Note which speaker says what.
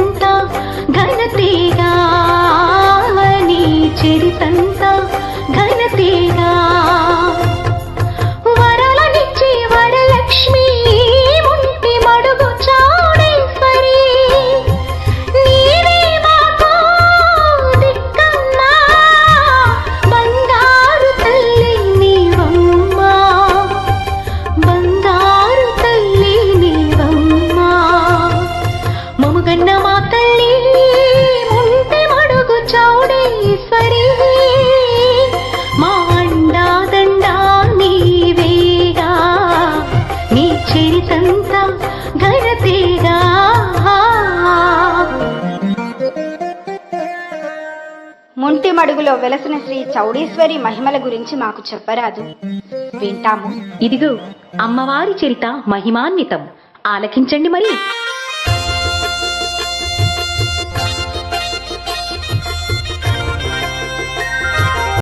Speaker 1: చరితంత ఘనతేగా నీ చరితంత ఘనతీగా ఘనతీరా. ఘనతీరా ముంటిమడుగులో వెలసిన శ్రీ చౌడేశ్వరి మహిమల గురించి మాకు చెప్పరాదు. వింటాము.
Speaker 2: ఇదిగో అమ్మవారి చరిత మహిమాన్వితం. ఆలకించండి మరి.